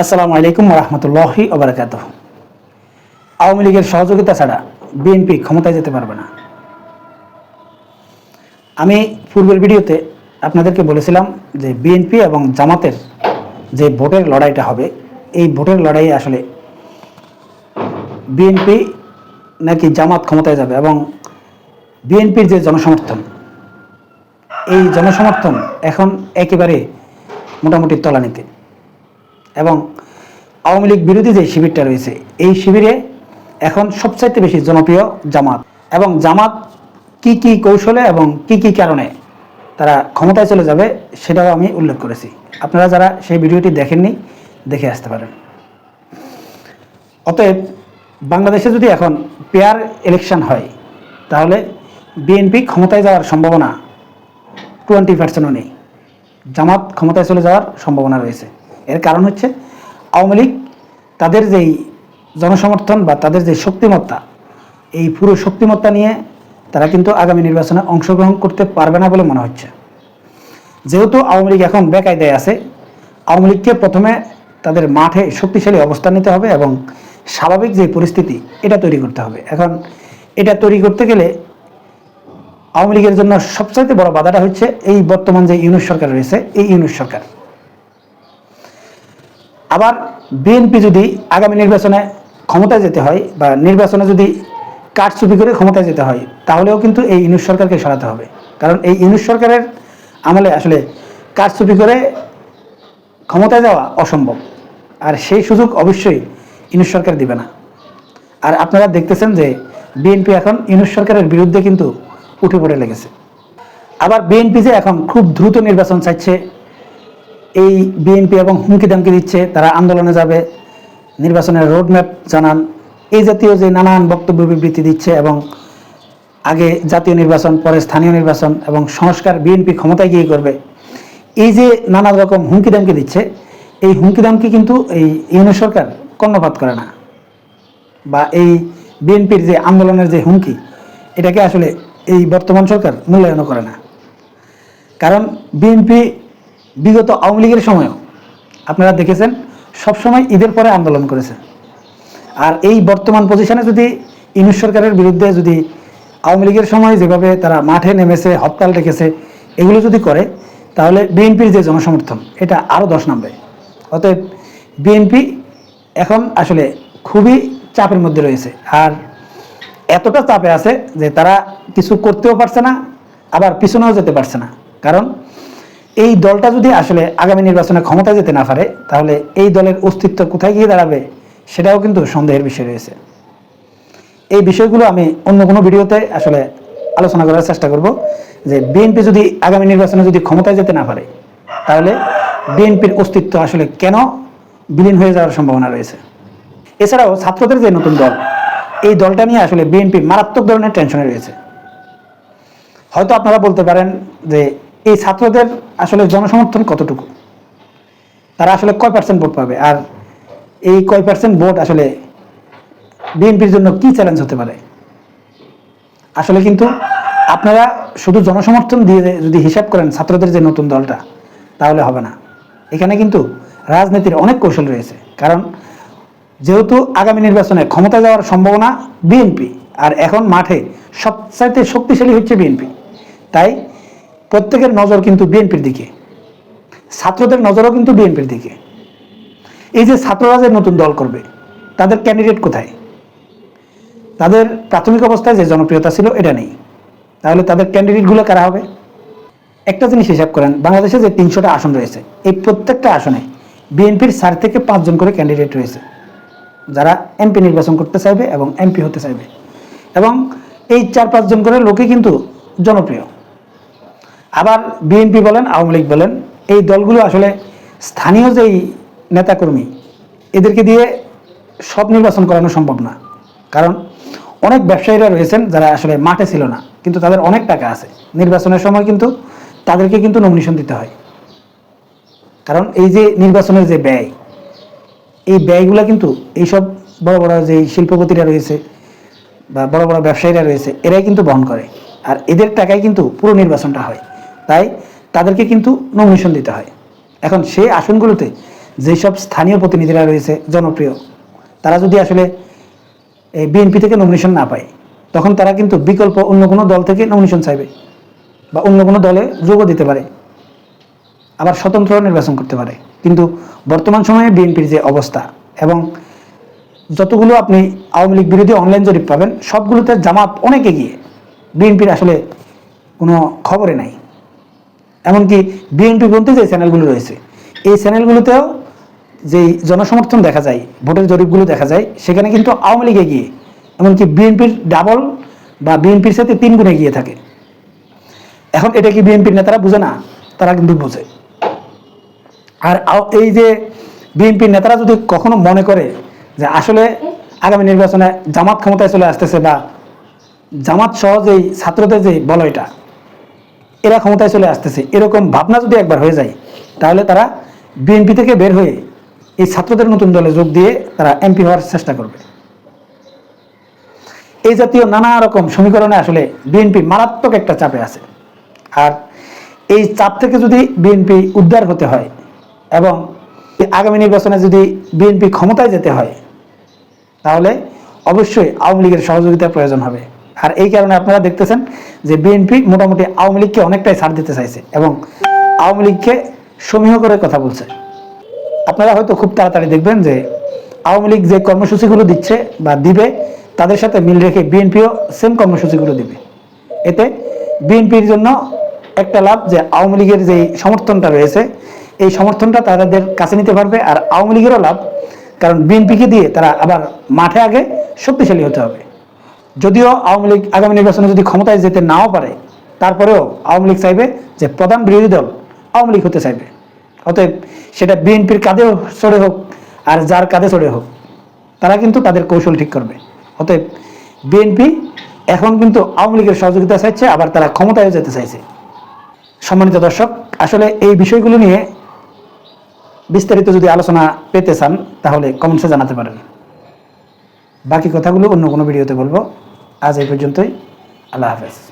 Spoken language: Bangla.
আসসালামু আলাইকুম রহমতুল্লাহি ওবরাকাত আওয়ামী লীগের সহযোগিতা ছাড়া বিএনপি ক্ষমতায় যেতে পারবে না। আমি পূর্বের ভিডিওতে আপনাদেরকে বলেছিলাম যে বিএনপি এবং জামাতের যে ভোটের লড়াইটা হবে, এই ভোটের লড়াই আসলে বিএনপি নাকি জামাত ক্ষমতায় যাবে এবং বিএনপির যে জনসমর্থন, এই জনসমর্থন এখন একেবারে মোটামুটি তলানিতে। এবং আওয়ামী লীগ বিরোধী যে শিবিরটা রয়েছে, এই শিবিরে এখন সবচাইতে বেশি জনপ্রিয় জামাত। এবং জামাত কি কি কৌশলে এবং কি কি কারণে তারা ক্ষমতায় চলে যাবে, সেটাও আমি উল্লেখ করেছি। আপনারা যারা সেই ভিডিওটি দেখেননি, দেখে আসতে পারেন। অতএব বাংলাদেশে যদি এখন পেয়ার ইলেকশন হয়, তাহলে বিএনপি ক্ষমতায় যাওয়ার সম্ভাবনা টোয়েন্টি পার্সেন্টও নেই। জামাত ক্ষমতায় চলে যাওয়ার সম্ভাবনা রয়েছে। এর কারণ হচ্ছে আওয়ামী লীগ তাদের যেই জনসমর্থন বা তাদের যে শক্তিমত্তা, এই পুরো শক্তিমত্তা নিয়ে তারা কিন্তু আগামী নির্বাচনে অংশগ্রহণ করতে পারবে না বলে মনে হচ্ছে। যেহেতু আওয়ামী লীগ এখন বেকায়দায় আছে, আওয়ামী লীগকে প্রথমে তাদের মাঠে শক্তিশালী অবস্থান নিতে হবে এবং স্বাভাবিক যে পরিস্থিতি, এটা তৈরি করতে হবে। এখন এটা তৈরি করতে গেলে আওয়ামী লীগের জন্য সবচাইতে বড় বাধাটা হচ্ছে এই বর্তমান যে ইউনুস সরকার রয়েছে, এই ইউনুস সরকার। আবার বিএনপি যদি আগামী নির্বাচনে ক্ষমতায় যেতে হয় বা নির্বাচনে যদি কারচুপি করে ক্ষমতায় যেতে হয়, তাহলেও কিন্তু এই ইউনুস সরকারকে সরাতে হবে। কারণ এই ইউনুস সরকারের আমলে আসলে কারচুপি করে ক্ষমতায় যাওয়া অসম্ভব। আর সেই সুযোগ অবশ্যই ইউনুস সরকার দিবে না। আর আপনারা দেখতেছেন যে বিএনপি এখন ইউনুস সরকারের বিরুদ্ধে কিন্তু উঠে পড়ে লেগেছে। আবার বিএনপি যে এখন খুব দ্রুত নির্বাচন চাইছে এই বিএনপি এবং হুমকি দামকি দিচ্ছে, তারা আন্দোলনে যাবে। নির্বাচনের রোডম্যাপ জানান। এই জাতীয় যে নানান বক্তব্য বিবৃতি দিচ্ছে এবং আগে জাতীয় নির্বাচন, পরে স্থানীয় নির্বাচন এবং সংস্কার বিএনপি ক্ষমতায় গিয়ে করবে, এই যে নানা রকম হুমকি দামকি দিচ্ছে, এই হুমকি দামকি কিন্তু এই ইউনিয়ন সরকার কর্ণপাত করে না। বা এই বিএনপির যে আন্দোলনের যে হুমকি, এটাকে আসলে এই বর্তমান সরকার মূল্যায়ন করে না। কারণ বিএনপি বিগত আওয়ামী লীগের সময়ও আপনারা দেখেছেন, সবসময় ঈদের পরে আন্দোলন করেছে। আর এই বর্তমান পজিশনে যদি ইউনুস সরকারের বিরুদ্ধে যদি আওয়ামী লীগের সময় যেভাবে তারা মাঠে নেমেছে, হরতাল ডেকেছে, এগুলো যদি করে, তাহলে বিএনপির যে জনসমর্থন, এটা আরও দশ নামবে। অতএব বিএনপি এখন আসলে খুবই চাপের মধ্যে রয়েছে। আর এতটা চাপে আছে যে তারা কিছু করতেও পারছে না, আবার পিছনেও যেতে পারছে না। কারণ এই দলটা যদি আসলে আগামী নির্বাচনে ক্ষমতা যেতে না পারে, তাহলে এই দলের অস্তিত্ব কোথায় গিয়ে দাঁড়াবে সেটাও কিন্তু সন্দেহের বিষয় রয়েছে। এই বিষয়গুলো আমি অন্য কোনো ভিডিওতে আসলে আলোচনা করার চেষ্টা করব যে বিএনপি যদি আগামী নির্বাচনে যদি ক্ষমতায় যেতে না পারে, তাহলে বিএনপির অস্তিত্ব আসলে কেন বিলীন হয়ে যাওয়ার সম্ভাবনা রয়েছে। এছাড়াও ছাত্রদের যে নতুন দল, এই দলটা নিয়ে আসলে বিএনপি মারাত্মক ধরনের টেনশনে রয়েছে। হয়তো আপনারা বলতে পারেন যে এই ছাত্রদের আসলে জনসমর্থন কতটুকু? তারা আসলে কয় পার্সেন্ট ভোট পাবে? আর এই কয় পার্সেন্ট ভোট আসলে বিএনপির জন্য কি চ্যালেঞ্জ হতে পারে? আসলে কিন্তু আপনারা শুধু জনসমর্থন দিয়ে যদি হিসাব করেন ছাত্রদের যে নতুন দলটা, তাহলে হবে না। এখানে কিন্তু রাজনীতির অনেক কৌশল রয়েছে। কারণ যেহেতু আগামী নির্বাচনে ক্ষমতা যাওয়ার সম্ভাবনা বিএনপি, আর এখন মাঠে সবচাইতে শক্তিশালী হচ্ছে বিএনপি। তাই প্রত্যেকের নজর কিন্তু বিএনপির দিকে। ছাত্রদের নজরও কিন্তু বিএনপির দিকে। এই যে ছাত্ররা যে নতুন দল করবে, তাদের ক্যান্ডিডেট কোথায়? তাদের প্রাথমিক অবস্থায় যে জনপ্রিয়তা ছিল, এটা নেই। তাহলে তাদের ক্যান্ডিডেটগুলো কারা হবে? একটা জিনিস হিসাব করেন, বাংলাদেশে যে তিনশোটা আসন রয়েছে, এই প্রত্যেকটা আসনে বিএনপির চার থেকে পাঁচজন করে ক্যান্ডিডেট রয়েছে। যারা এমপি নির্বাচন করতে চাইবে এবং এমপি হতে চাইবে। এবং এই চার পাঁচজন করে লোকে কিন্তু জনপ্রিয়। আবার বিএনপি বলেন, আওয়ামী লীগ বলেন, এই দলগুলো আসলে স্থানীয় যেই নেতাকর্মী, এদেরকে দিয়ে সব নির্বাচন করানো সম্ভব না। কারণ অনেক ব্যবসায়ীরা রয়েছেন যারা আসলে মাঠে ছিল না, কিন্তু তাদের অনেক টাকা আছে। নির্বাচনের সময় কিন্তু তাদেরকে কিন্তু নমিনেশন দিতে হয়। কারণ এই যে নির্বাচনের যে ব্যয়, এই ব্যয়গুলো কিন্তু এইসব বড় বড় যে শিল্পপতিরা রয়েছে বা বড় বড় ব্যবসায়ীরা রয়েছে, এরাই কিন্তু বহন করে। আর এদের টাকায় কিন্তু পুরো নির্বাচনটা হয়। তাই তাদেরকে কিন্তু নমিনেশন দিতে হয়। এখন সেই আসনগুলোতে যেসব স্থানীয় প্রতিনিধিরা রয়েছে, জনপ্রিয়, তারা যদি আসলে এই বিএনপি থেকে নমিনেশন না পায়, তখন তারা কিন্তু বিকল্প অন্য কোনো দল থেকে নমিনেশন চাইবে বা অন্য কোনো দলে যোগও দিতে পারে, আবার স্বতন্ত্র নির্বাচন করতে পারে। কিন্তু বর্তমান সময়ে বিএনপির যে অবস্থা এবং যতগুলো আপনি আওয়ামী লীগ বিরোধী অনলাইন জরিপ পাবেন, সবগুলোতে জামাত অনেক এগিয়ে। বিএনপির আসলে কোনো খবরে নাই। এমনকি বিএনপি পন্থী যে চ্যানেলগুলো রয়েছে, এই চ্যানেলগুলোতেও যেই জনসমর্থন দেখা যায়, ভোটের জরিপগুলো দেখা যায়, সেখানে কিন্তু আওয়ামী লীগ এগিয়ে, এমনকি বিএনপির ডাবল বা বিএনপির সাথে তিন গুণ এগিয়ে থাকে। এখন এটা কি বিএনপির নেতারা বুঝে না? তারা কিন্তু বোঝে। আর এই যে বিএনপির নেতারা যদি কখনো মনে করে যে আসলে আগামী নির্বাচনে জামাত ক্ষমতায় চলে আসতেছে বা জামাত সহ যেই ছাত্রদের যে বলয়টা এরা ক্ষমতায় চলে আসতেছে। এরকম ভাবনা যদি একবার হয়ে যায়, তাহলে তারা বিএনপি থেকে বের হয়ে এই ছাত্রদের নতুন দলে যোগ দিয়ে তারা এমপি হওয়ার চেষ্টা করবে। এই জাতীয় নানা রকম সমীকরণে আসলে বিএনপি মারাত্মক একটা চাপে আছে। আর এই চাপ থেকে যদি বিএনপি উদ্ধার হতে হয় এবং আগামী নির্বাচনে যদি বিএনপি ক্ষমতায় যেতে হয়, তাহলে অবশ্যই আওয়ামী লীগের সহযোগিতার প্রয়োজন হবে। আর এই কারণে আপনারা দেখতেছেন যে বিএনপি মোটামুটি আওয়ামী লীগকে অনেকটাই ছাড় দিতে চাইছে এবং আওয়ামী লীগকে সমীহ করে কথা বলছে। আপনারা হয়তো খুব তাড়াতাড়ি দেখবেন যে আওয়ামী লীগ যে কর্মসূচিগুলো দিচ্ছে বা দিবে, তাদের সাথে মিল রেখে বিএনপিও সেম কর্মসূচিগুলো দিবে। এতে বিএনপির জন্য একটা লাভ যে আওয়ামী লীগের যে সমর্থনটা রয়েছে, এই সমর্থনটা তাদের কাছে নিতে পারবে আর আওয়ামী লীগেরও লাভ, কারণ বিএনপিকে দিয়ে তারা আবার মাঠে আগে শক্তিশালী হতে হবে। যদিও আওয়ামী লীগ আগামী নির্বাচনে যদি ক্ষমতায় যেতে নাও পারে, তারপরেও আওয়ামী লীগ চাইবে যে প্রধান বিরোধী দল আওয়ামী লীগ হতে চাইবে। অতএব সেটা বিএনপির কাঁধেও চড়ে হোক আর যার কাঁধে চড়ে হোক, তারা কিন্তু তাদের কৌশল ঠিক করবে। অতএব বিএনপি এখন কিন্তু আওয়ামী লীগের সহযোগিতা চাইছে, আবার তারা ক্ষমতায় যেতে চাইছে। সম্মানিত দর্শক, আসলে এই বিষয়গুলো নিয়ে বিস্তারিত যদি আলোচনা পেতে চান, তাহলে কমেন্টসে জানাতে পারেন। বাকি কথাগুলো অন্য কোনো ভিডিওতে বলব। আজ এই পর্যন্তই আল্লাহ হাফেজ।